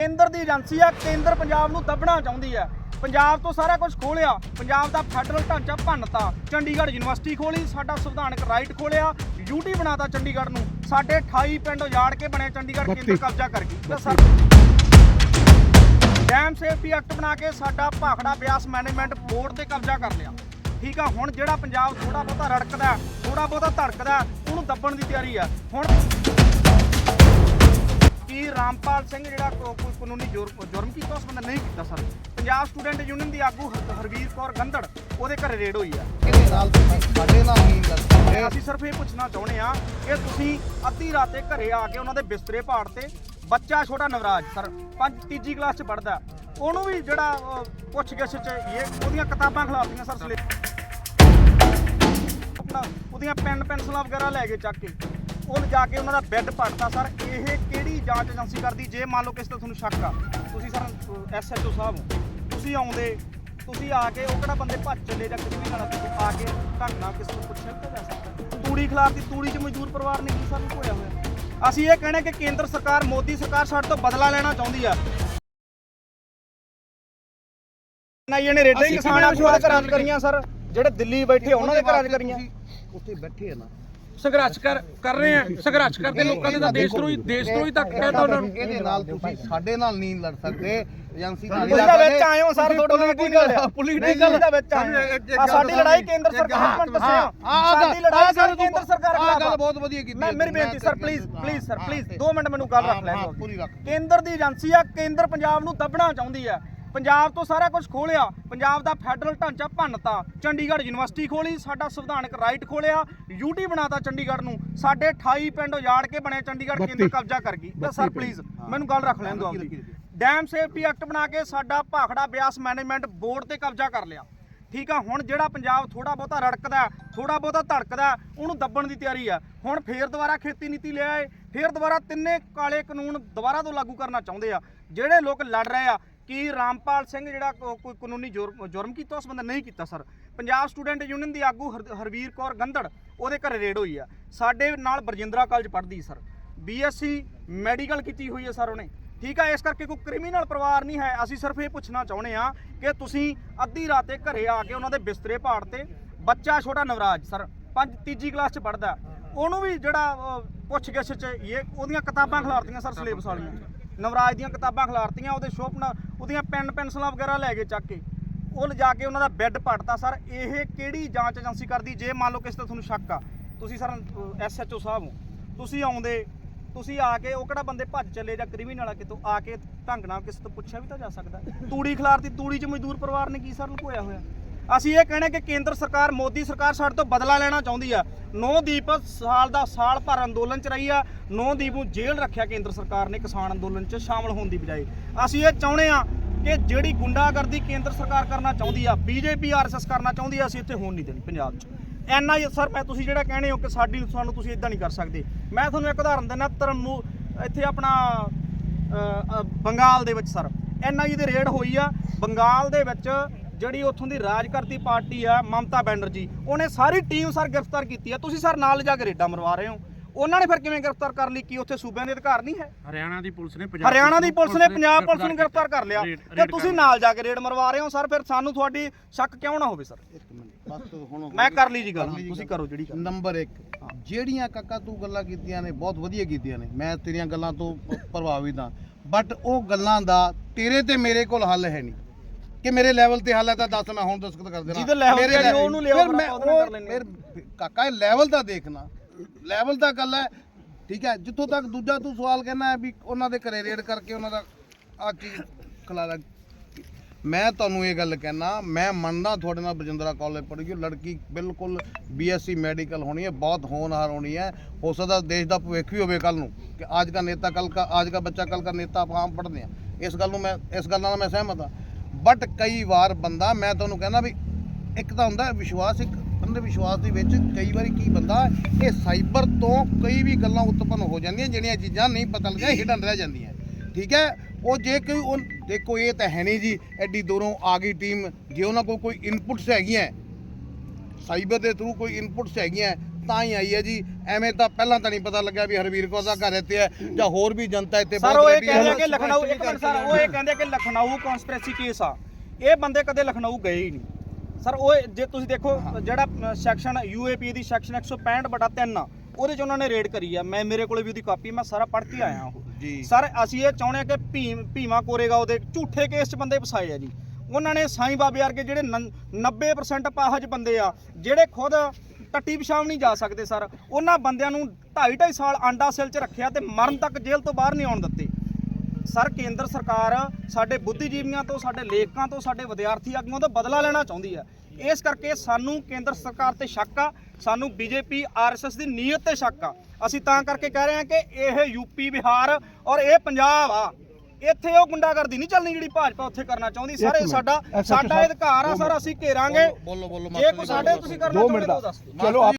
ਕੇਂਦਰ ਦੀ ਏਜੰਸੀ ਆ ਕੇਂਦਰ ਪੰਜਾਬ ਨੂੰ ਦੱਬਣਾ ਚਾਹੁੰਦੀ ਆ। ਪੰਜਾਬ ਤੋਂ ਸਾਰਾ ਕੁਝ ਖੋਲਿਆ ਪੰਜਾਬ ਦਾ ਫੈਡਰਲ ਢਾਂਚਾ ਭੰਨਤਾ। ਚੰਡੀਗੜ੍ਹ ਯੂਨੀਵਰਸਿਟੀ ਖੋਲੀ ਸਾਡਾ ਸੰਵਿਧਾਨਕ ਰਾਈਟ ਖੋਲਿਆ ਯੂਟੀ ਬਣਾਤਾ ਚੰਡੀਗੜ੍ਹ ਨੂੰ। ਸਾਡੇ 28 ਪਿੰਡ ਉਜਾੜ ਕੇ ਬਣੇ ਚੰਡੀਗੜ੍ਹ ਕੇਂਦਰ ਕਬਜ਼ਾ ਕਰ ਗਈ ਡੈਮ ਸੇਫਟੀ ਐਕਟ ਬਣਾ ਕੇ ਸਾਡਾ ਭਾਖੜਾ ਬਿਆਸ ਮੈਨੇਜਮੈਂਟ ਬੋਰਡ ਤੇ ਕਬਜ਼ਾ ਕਰ ਲਿਆ। ਠੀਕ ਆ ਹੁਣ ਜਿਹੜਾ ਪੰਜਾਬ ਥੋੜਾ ਬਹੁਤਾ ਰੜਕਦਾ ਥੋੜਾ ਬਹੁਤਾ ਧੜਕਦਾ ਉਹਨੂੰ ਦੱਬਣ ਦੀ ਤਿਆਰੀ ਆ। ਹੁਣ ਕੀ ਰਾਮਪਾਲ ਸਿੰਘ ਜਿਹੜਾ ਕੋਈ ਕਾਨੂੰਨੀ ਜੁਰਮ ਜੁਰਮ ਕੀਤਾ ਉਸ ਬੰਦੇ ਨਹੀਂ ਕੀਤਾ ਸਰ। ਪੰਜਾਬ ਸਟੂਡੈਂਟ ਯੂਨੀਅਨ ਦੀ ਆਗੂ ਹਰ- ਹਰਵੀਰ ਕੌਰ ਗੰਧੜ ਉਹਦੇ ਘਰੇ ਰੇਡ ਹੋਈ ਆ। ਇਹਦੇ ਨਾਲ ਸਾਡੇ ਨਾਲ ਨਹੀਂ ਕਰਦੇ ਅਸੀਂ ਸਿਰਫ ਇਹ ਪੁੱਛਣਾ ਚਾਹੁੰਦੇ ਆ ਕਿ ਤੁਸੀਂ ਅੱਧੀ ਰਾਤੇ ਘਰੇ ਆ ਕੇ ਉਹਨਾਂ ਦੇ ਬਿਸਤਰੇ ਪਾੜ ਤੇ ਬੱਚਾ ਛੋਟਾ ਨਵਰਾਜ ਸਰ ਪੰਜ ਤੀਜੀ ਕਲਾਸ ਚ ਪੜਦਾ ਉਹਨੂੰ ਵੀ ਜਿਹੜਾ ਅਹ, ਪੁੱਛ ਗਿੱਛ ਚ ਇਹ ਉਹਦੀਆਂ ਕਿਤਾਬਾਂ ਖਿਲਾਫੀਆਂ ਸਰ ਸਲੇ ਉਹਦੀਆਂ ਪੈਨ ਪੈਨਸਲਾਂ ਵਗੈਰਾ ਲੈ ਕੇ ਚੱਕ ਕੇ ਉਹ ਜਾ ਕੇ ਉਹਨਾਂ ਦਾ ਬੈੱਡ ਪੜਤਾ ਸਰ ਇਹ ਕਿਹੜੀ ਜਾਂਚ ਏਜੰਸੀ ਕਰਦੀ? ਜੇ ਮੰਨ ਲਓ ਕਿਸੇ ਤੇ ਤੁਹਾਨੂੰ ਸ਼ੱਕ ਆ ਤੁਸੀਂ ਸਰ ਐਸਐਚਓ ਸਾਹਿਬ ਹੋ ਤੁਸੀਂ ਆਉਂਦੇ ਤੁਸੀਂ ਆ ਕੇ ਉਹ ਕਿਹੜਾ ਬੰਦੇ ਭੱਜ ਚੱਲੇ ਜਾਂ ਕੁਝ ਵੀ ਨਾ ਤੁਸੀਂ ਆ ਕੇ ਨਾਲ ਕਿਸੇ ਨੂੰ ਪੁੱਛਿਆ ਤਾਂ ਜਾ ਸਕਦਾ ਤੂੜੀ ਖਿਲਾਫ ਦੀ ਤੂੜੀ 'ਚ ਮਜ਼ਦੂਰ ਪਰਿਵਾਰ ਨੇ ਕੀ ਸਾਨੂੰ ਹੋਇਆ ਹੋਇਆ? ਅਸੀਂ ਇਹ ਕਹਿੰਦੇ ਕਿ ਕੇਂਦਰ ਸਰਕਾਰ ਮੋਦੀ ਸਰਕਾਰ ਸਾਡੇ ਤੋਂ ਬਦਲਾ ਲੈਣਾ ਚਾਹੁੰਦੀ ਆ। ਨਾ ਇਹਨੇ ਹੀ ਕਿਸਾਨ ਦੇ ਘਰਾਂ 'ਚ ਕਰੀਆਂ ਸਰ? ਜਿਹੜੇ ਦਿੱਲੀ ਬੈਠੇ ਉਹਨਾਂ ਦੇ ਘਰਾਂ 'ਚ ਕਰੀਆਂ। ਉੱਥੇ ਬੈਠੇ ਆ ਨਾ ਸੰਘਰਸ਼ ਕਰ ਕਰ ਰਹੇ ਆ ਸੰਘਰਸ਼ ਕਰਦੇ ਲੋਕਾਂ ਦੇ ਤਾਂ ਦੇਸ਼ ਤੋਂ ਹੀ ਦੇਸ਼ ਤੋਂ ਹੀ ਤੱਕ ਕਹਿੰਦਾ ਉਹਨਾਂ ਨੂੰ ਇਹਦੇ ਨਾਲ ਤੁਸੀਂ ਸਾਡੇ ਨਾਲ ਨਹੀਂ ਲੜ ਸਕਦੇ ਏਜੰਸੀ ਨਾਲ ਵਿੱਚ ਆਏ ਹੋ ਸਰ ਤੁਹਾਡੇ ਨਾਲ ਕੀ ਗੱਲ ਆ? ਪੋਲੀਟੀਕਲ ਦਾ ਵਿੱਚ ਆਏ। ਆਹ ਸਾਡੀ ਲੜਾਈ ਕੇਂਦਰ ਸਰਕਾਰ ਨੂੰ ਦੱਸਿਆ ਸਾਡੀ ਲੜਾਈ ਸਰ ਕੇਂਦਰ ਸਰਕਾਰ ਆ ਖਿਲਾਫ ਗੱਲ ਆ। ਬਹੁਤ ਵਧੀਆ ਕੀਤੀ ਮੈਂ ਮੇਰੀ ਬੇਨਤੀ sir please please sir please 2 minute ਮੈਨੂੰ ਗੱਲ ਰੱਖ ਲੈਣ ਦਿਓ ਰੱਖ। ਕੇਂਦਰ ਦੀ ਏਜੰਸੀ ਆ ਕੇਂਦਰ ਪੰਜਾਬ ਨੂੰ ਦੱਬਣਾ ਚਾਹੁੰਦੀ ਆ। ਪੰਜਾਬ ਤੋਂ ਸਾਰਾ ਕੁਝ ਖੋਲਿਆ। ਪੰਜਾਬ ਦਾ ਫੈਡਰਲ ਢਾਂਚਾ ਭੰਨਤਾ। ਚੰਡੀਗੜ੍ਹ ਯੂਨੀਵਰਸਿਟੀ ਖੋਲੀ ਸਾਡਾ ਸੰਵਿਧਾਨਕ ਰਾਈਟ ਖੋਲਿਆ। ਯੂਟੀ ਬਣਾਤਾ ਚੰਡੀਗੜ੍ਹ ਨੂੰ। ਸਾਡੇ 28 ਪਿੰਡ ਉਜਾੜ ਕੇ ਬਣੇ ਚੰਡੀਗੜ੍ਹ ਕੇਂਦਰ ਕਬਜ਼ਾ ਕਰ ਗਈ। ਤੇ ਸਰ ਪਲੀਜ਼ ਮੈਨੂੰ ਗੱਲ ਰੱਖ ਲੈਣ ਦਿਓ ਆਪਦੀ। ਡੈਮ ਸੇਫਟੀ ਐਕਟ ਬਣਾ ਕੇ ਸਾਡਾ ਭਾਖੜਾ ਬਿਆਸ ਮੈਨੇਜਮੈਂਟ ਬੋਰਡ ਤੇ ਕਬਜ਼ਾ ਕਰ ਲਿਆ। ਠੀਕ ਆ ਹੁਣ ਜਿਹੜਾ ਪੰਜਾਬ ਥੋੜਾ ਬਹੁਤਾ ਰੜਕਦਾ ਥੋੜਾ ਬਹੁਤਾ ਧੜਕਦਾ ਉਹਨੂੰ ਦੱਬਣ ਦੀ ਤਿਆਰੀ ਆ ਹੁਣ ਫੇਰ ਦੁਬਾਰਾ ਖੇਤੀ ਨੀਤੀ ਲੈ ਆਏ ਫੇਰ ਦੁਬਾਰਾ ਤਿੰਨੇ ਕਾਲੇ ਕਾਨੂੰਨ ਦੁਬਾਰਾ ਤੋਂ ਲਾਗੂ ਕਰਨਾ ਚਾਹੁੰਦੇ ਆ। ਜਿਹੜੇ ਲੋਕ ਲੜ ਰਹੇ ਆ ਕਿ ਰਾਮਪਾਲ ਸਿੰਘ ਜਿਹੜਾ ਕੋ- ਕੋਈ ਕਾਨੂੰਨੀ ਜੁਰਮ ਜੁਰਮ ਕੀਤਾ ਉਸ ਬੰਦੇ ਨਹੀਂ ਕੀਤਾ ਸਰ। ਪੰਜਾਬ ਸਟੂਡੈਂਟ ਯੂਨੀਅਨ ਦੀ ਆਗੂ ਹਰ- ਹਰਵੀਰ ਕੌਰ ਗੰਧੜ ਉਹਦੇ ਘਰੇ ਰੇਡ ਹੋਈ ਆ। ਸਾਡੇ ਨਾਲ ਬਰਜਿੰਦਰਾ ਕਾਲਜ ਪੜ੍ਹਦੀ ਸਰ। ਬੀਐਸਸੀ ਮੈਡੀਕਲ ਕੀਤੀ ਹੋਈ ਹੈ ਸਰ ਉਹਨੇ। ਠੀਕ ਆ ਇਸ ਕਰਕੇ ਕੋਈ ਕ੍ਰਿਮੀਨਲ ਪਰਿਵਾਰ ਨਹੀਂ ਹੈ। ਅਸੀਂ ਸਿਰਫ ਇਹ ਪੁੱਛਣਾ ਚਾਹੁੰਦੇ ਆ ਕਿ ਤੁਸੀਂ ਅੱਧੀ ਰਾਤੇ ਘਰੇ ਆ ਕੇ ਉਹਨਾਂ ਦੇ ਬਿਸਤਰੇ ਪਾੜ ਤੇ ਬੱਚਾ ਛੋਟਾ ਨਵਰਾਜ ਸਰ ਪੰਜ ਤੀਜੀ ਕਲਾਸ ਚ ਪੜਦਾ ਉਹਨੂੰ ਵੀ ਜਿਹੜਾ ਅਹ, ਪੁੱਛ ਗਿੱਛ ਚ ਇਹ ਉਹਦੀਆਂ ਕਿਤਾਬਾਂ ਖਿਲਾਰਤੀਆਂ ਸਰ ਸਿਲੇਬਸ ਵਾਲੀਆਂ। ਨਵਰਾਜ ਦੀਆਂ ਕਿਤਾਬਾਂ ਖਿਲਾਰਤੀਆਂ, ਉਹਦੇ ਸ਼ੋਪਨਾ ਉਹਦੀਆਂ ਪੈਨ ਪੈਨਸਲਾਂ ਵਗੈਰਾ ਲੈ ਗਏ ਚੱਕ ਕੇ, ਉਹ ਲਿਜਾ ਕੇ ਉਹਨਾਂ ਦਾ ਬੈੱਡ ਪੜਤਾ ਸਰ। ਇਹ ਕਿਹੜੀ ਜਾਂਚ ਏਜੰਸੀ ਕਰਦੀ? ਜੇ ਮੰਨ ਲਓ ਕਿਸੇ ਤੇ ਤੁਹਾਨੂੰ ਸ਼ੱਕ ਆ, ਤੁਸੀਂ ਸਰ ਐਸਐਚਓ ਸਾਹਿਬ ਹੋ, ਤੁਸੀਂ ਆਉਂਦੇ, ਤੁਸੀਂ ਆ ਕੇ ਉਹ ਕਿਹੜਾ ਬੰਦੇ ਭੱਜ ਚੱਲੇ ਜਾਂ ਕ੍ਰਿਮੀਨਲ ਆ ਕਿਤੋਂ ਆ ਕੇ ਢੰਗ ਨਾਲ ਕਿਸੇ ਤੋਂ ਪੁੱਛਿਆ ਵੀ ਤਾਂ ਜਾ ਸਕਦਾ। ਤੂੜੀ ਖਿਲਾਰਤੀ, ਤੂੜੀ 'ਚ ਮਜ਼ਦੂਰ ਪਰਿਵਾਰ ਨੇ ਕੀ ਸਰ ਲੁਕੋਇਆ ਹੋਇਆ? ਅਸੀਂ ਇਹ ਕਹਿੰਦੇ ਕਿ ਕੇਂਦਰ ਸਰਕਾਰ, ਮੋਦੀ ਸਰਕਾਰ ਸਾਡੇ ਤੋਂ ਬਦਲਾ ਲੈਣਾ ਚਾਹੁੰਦੀ ਆ। ਨੌਦੀਪ ਸਾਲ ਦਾ ਸਾਲ ਭਰ ਅੰਦੋਲਨ 'ਚ ਰਹੀ ਆ। ਨੌਦੀਪ ਨੂੰ ਜੇਲ੍ਹ ਰੱਖਿਆ ਕੇਂਦਰ ਸਰਕਾਰ ਨੇ ਕਿਸਾਨ ਅੰਦੋਲਨ 'ਚ ਸ਼ਾਮਲ ਹੋਣ ਦੀ ਬਜਾਏ। ਅਸੀਂ ਇਹ ਚਾਹੁੰਦੇ ਆ ਕਿ ਜਿਹੜੀ ਗੁੰਡਾਗਰਦੀ ਕੇਂਦਰ ਸਰਕਾਰ ਕਰਨਾ ਚਾਹੁੰਦੀ ਆ, ਬੀਜੇਪੀ ਆਰਐਸਐਸ ਕਰਨਾ ਚਾਹੁੰਦੀ ਆ, ਅਸੀਂ ਇੱਥੇ ਹੋਣ ਨਹੀਂ ਦੇਣੀ ਪੰਜਾਬ 'ਚ। ਐਨਾ ਹੀ ਸਰ, ਮੈਂ ਤੁਸੀਂ ਜਿਹੜਾ ਕਹਿੰਦੇ ਹੋ ਕਿ ਸਾਡੀ ਸਾਨੂੰ ਤੁਸੀਂ ਇਦਾਂ ਨਹੀਂ ਕਰ ਸਕਦੇ। ਮੈਂ ਤੁਹਾਨੂੰ ਇੱਕ ਉਦਾਹਰਨ ਦਿੰਦਾ, ਤਰਮੂ ਇੱਥੇ ਆਪਣਾ ਬੰਗਾਲ ਦੇ ਵਿੱਚ ਸਰ। ਐਨਆਈ ਦੀ ਰੇਡ ਹੋਈ ਆ। ਬੰਗਾਲ ਦੇ ਵਿੱਚ ਜਿਹੜੀ ਉੱਥੋਂ ਦੀ ਰਾਜ ਕਰਦੀ ਪਾਰਟੀ ਆ ਮਮਤਾ ਬੈਨਰਜੀ ਉਹਨੇ ਸਾਰੀ ਟੀਮ ਸਰ ਗ੍ਰਿਫਤਾਰ ਕੀਤੀ ਆ। ਤੁਸੀਂ ਸਰ ਨਾਲ ਜਾ ਕੇ ਰੇਡਾਂ ਮਰਵਾ ਰਹੇ ਹੋ। ਉਹਨਾਂ ਨੇ ਫਿਰ ਕਿਵੇਂ ਗ੍ਰਿਫਤਾਰ ਕਰ ਲਈ? ਕੀ ਉੱਥੇ ਸੂਬਿਆਂ ਦੇ ਅਧਿਕਾਰ ਨਹੀਂ ਹੈ? ਹਰਿਆਣਾ ਦੀ ਪੁਲਿਸ ਨੇ ਪੰਜਾਬ ਹਰਿਆਣਾ ਦੀ ਪੁਲਿਸ ਨੇ ਪੰਜਾਬ ਪੁਲਿਸ ਨੂੰ ਗ੍ਰਿਫਤਾਰ ਕਰ ਲਿਆ। ਤੇ ਤੁਸੀਂ ਨਾਲ ਜਾ ਕੇ ਰੇਡ ਮਰਵਾ ਰਹੇ ਹੋ। ਸਰ ਫਿਰ ਸਾਨੂੰ ਤੁਹਾਡੀ ਸ਼ੱਕ ਕਿਉਂ ਨਾ ਹੋਵੇ ਸਰ? ਇੱਕ ਮਿੰਟ ਬਸ ਹੁਣ ਮੈਂ ਕਰ ਲਈ ਜੀ ਗੱਲ। ਤੁਸੀਂ ਕਰੋ ਜਿਹੜੀ ਨੰਬਰ 1 ਜਿਹੜੀਆਂ ਕਾਕਾ ਤੂੰ ਗੱਲਾਂ ਕੀਤੀਆਂ ਨੇ ਬਹੁਤ ਵਧੀਆ ਕੀਤੀਆਂ ਨੇ। ਮੈਂ ਤੇਰੀਆਂ ਗੱਲਾਂ ਤੋਂ ਪ੍ਰਭਾਵਿਤ ਹਾਂ। ਬਟ ਉਹ ਗੱਲਾਂ ਦਾ ਤੇਰੇ ਤੇ ਮੇਰੇ ਕੋਲ ਹੱਲ ਹੈ ਨਹੀਂ। ਕਿ ਮੇਰੇ ਲੈਵਲ ਤੇ ਹਾਲ ਹੈ ਤਾਂ ਦੱਸ ਮੈਂ ਹੁਣ ਦਸਖਤ ਕਰ ਦੇਣਾ। ਜਿਹਦੇ level ਤੇ ਆ ਜੀ, ਉਹਨੂੰ ਕਰ ਉਹ- ਫਿਰ ਕਾਕਾ ਇਹ ਲੈਵਲ ਦਾ ਦੇਖਣਾ। ਲੈਵਲ ਦਾ ਗੱਲ ਹੈ ਠੀਕ ਹੈ ਜਿੱਥੋਂ ਤੱਕ ਦੂਜਾ ਤੂੰ ਸਵਾਲ ਕਹਿਣਾ ਹੈ ਵੀ ਉਹਨਾਂ ਦੇ ਘਰੇ ਰੇਡ ਕਰਕੇ ਉਹਨਾਂ ਦਾ ਆ ਚੀਜ਼ ਖਲਾਰਾ ਮੈਂ ਤੁਹਾਨੂੰ ਇਹ ਗੱਲ ਕਹਿਣਾ ਮੈਂ ਮੰਨਦਾ ਤੁਹਾਡੇ ਨਾਲ ਬਜਿੰਦਰਾ ਕਾਲਜ ਪੜ੍ਹ ਹੋਈ ਲੜਕੀ ਬਿਲਕੁਲ ਬੀਐਸਸੀ ਮੈਡੀਕਲ ਹੋਣੀ ਹੈ ਬਹੁਤ ਹੋਣਹਾਰ ਹੋਣੀ ਹੈ। ਹੋ ਸਕਦਾ ਦੇਸ਼ ਦਾ ਭਵਿੱਖ ਵੀ ਹੋਵੇ ਕੱਲ ਨੂੰ ਕਿ ਅੱਜ ਦਾ ਨੇਤਾ ਕੱਲ ਦਾ ਅੱਜ ਦਾ ਬੱਚਾ ਕੱਲ ਦਾ ਨੇਤਾ ਆਪਾਂ ਆਮ ਪੜ੍ਹਦੇ ਆ ਇਸ ਗੱਲ ਨੂੰ ਮੈਂ ਇਸ ਗੱਲ ਨਾਲ ਮੈਂ ਸਹਿਮਤ ਹਾਂ। ਬਟ ਕਈ ਵਾਰ ਬੰਦਾ, ਮੈਂ ਤੁਹਾਨੂੰ ਕਹਿੰਦਾ ਵੀ ਇੱਕ ਤਾਂ ਹੁੰਦਾ ਵਿਸ਼ਵਾਸ, ਇੱਕ ਅੰਧ ਵਿਸ਼ਵਾਸ ਦੇ ਵਿੱਚ ਕਈ ਵਾਰੀ ਕੀ ਬੰਦਾ, ਇਹ ਸਾਈਬਰ ਤੋਂ ਕਈ ਵੀ ਗੱਲਾਂ ਉਤਪੰਨ ਹੋ ਜਾਂਦੀਆਂ, ਜਿਹੜੀਆਂ ਚੀਜ਼ਾਂ ਨਹੀਂ ਪਤਾ ਲੱਗਦੀਆਂ ਹਿਡਨ ਰਹਿ ਜਾਂਦੀਆਂ। ਠੀਕ ਹੈ? ਉਹ ਜੇ ਕੋਈ ਉਹ, ਦੇਖੋ ਇਹ ਤਾਂ ਹੈ ਨਹੀਂ ਜੀ, ਐਡੀ ਦੂਰੋਂ ਆ ਗਈ ਟੀਮ ਜੇ ਉਹਨਾਂ ਕੋਲ ਕੋਈ ਇਨਪੁਟਸ ਹੈਗੀਆਂ, ਸਾਈਬਰ ਦੇ ਥਰੂ ਕੋਈ ਇਨਪੁਟਸ ਹੈਗੀਆਂ ਤਾਂ ਹੀ ਆਈ ਹੈ ਜੀ। ਐਵੇਂ ਤਾਂ ਪਹਿਲਾਂ ਤਾਂ ਨਹੀਂ ਪਤਾ ਲੱਗਿਆ ਵੀ ਹਰਵੀਰ ਕੌਰ ਦਾ ਘਰ ਇੱਥੇ ਹੈ ਜਾਂ ਹੋਰ ਵੀ ਜਨਤਾ ਇੱਥੇ ਸਰ ਉਹ ਇਹ। ਕਹਿੰਦੇ ਕਿ ਲਖਨਊ ਇੱਕ ਮਿੰਟ ਸਰ ਉਹ ਇਹ ਕਹਿੰਦੇ ਕਿ ਲਖਨਊ ਕਨਸਪੀਰੇਸੀ ਕੇਸ ਆ। ਇਹ ਬੰਦੇ ਕਦੇ ਲਖਨਊ ਗਏ ਹੀ ਨਹੀਂ। ਸਰ ਉਹ ਜੇ ਤੁਸੀਂ ਦੇਖੋ ਜਿਹੜਾ ਸੈਕਸ਼ਨ ਯੂਏਪੀ ਦੀ ਸੈਕਸ਼ਨ 165 ਬਟਾ 3 ਆ ਉਹਦੇ ਚ ਉਹਨਾਂ ਨੇ ਰੇਡ ਕਰੀ ਆ। ਮੈਂ ਮੇਰੇ ਕੋਲੇ ਵੀ ਉਹਦੀ ਕਾਪੀ ਮੈਂ ਸਾਰਾ ਪੜ੍ਹ ਕੇ ਆਇਆ ਉਹ। ਜੀ। ਸਰ ਅਸੀਂ ਇਹ ਚਾਹੁੰਦੇ ਆ ਕਿ ਭੀਮ ਭੀਮਾ ਕੋਰੇਗਾ ਉਹਦੇ। ਝੂਠੇ ਕੇਸ 'ਚ ਬੰਦੇ ਫਸਾਏ ਆ ਜੀ। ਉਹਨਾਂ ਨੇ ਸਾਈਂ ਬਾਬੇ ਵਰਗੇ ਜਿਹੜੇ ਨੰ- 90% ਪਾਹਜ ਬੰਦੇ ਆ ਜਿਹੜੇ ਖੁਦ ਟੱਟੀ ਪਿਸ਼ਾਬ ਨਹੀਂ ਜਾ ਸਕਦੇ ਸਰ। ਉਹਨਾਂ ਬੰਦਿਆਂ ਨੂੰ 2.5 2.5 ਸਾਲ ਆਂਡਾ ਸੈੱਲ 'ਚ ਰੱਖਿਆ ਤੇ ਮਰਨ ਤੱਕ ਜੇਲ੍ਹ ਤੋਂ ਬਾਹਰ ਨਹੀਂ ਆਉਣ ਦਿੱਤੇ। ਸਰ, ਕੇਂਦਰ ਸਰਕਾਰ ਸਾਡੇ ਬੁੱਧੀਜੀਵੀਆਂ ਤੋਂ, ਸਾਡੇ ਲੇਖਕਾਂ ਤੋਂ, ਸਾਡੇ ਵਿਦਿਆਰਥੀ ਆਗੂਆਂ ਤੋਂ ਬਦਲਾ ਲੈਣਾ ਚਾਹੁੰਦੀ ਹੈ। ਇਸ ਕਰਕੇ ਸਾਨੂੰ ਕੇਂਦਰ ਸਰਕਾਰ ਤੇ ਸ਼ੱਕ ਆ, ਸਾਨੂੰ ਬੀਜੇਪੀ, ਆਰਐਸਐਸ ਦੀ ਨੀਅਤ ਤੇ ਸ਼ੱਕ ਆ। ਅਸੀਂ ਤਾਂ ਕਰਕੇ ਕਹਿ ਰਹੇ ਹਾਂ ਕਿ ਇਹ ਯੂਪੀ, ਬਿਹਾਰ ਔਰ ਇਹ ਪੰਜਾਬ ਆ। ਇੱਥੇ ਉਹ ਗੁੰਡਾਗਰਦੀ ਨਹੀਂ ਚੱਲਣੀ ਜਿਹੜੀ ਭਾਜਪਾ ਉੱਥੇ ਕਰਨਾ ਚਾਹੁੰਦੀ। ਸਾਰੇ ਸਾਡਾ ਸਾਡਾ ਅਧਿਕਾਰ ਆ ਸਰ ਅਸੀਂ ਘੇਰਾਂਗੇ। ਬੋਲੋ ਬੋਲੋ ਜੇ ਕੋਈ ਸਾਡੇ ਤੁਸੀਂ ਕਰਨਾ ਚਾਹੁੰਦੇ ਤਾਂ ਦੱਸ ਦਿਓ। ਚਲੋ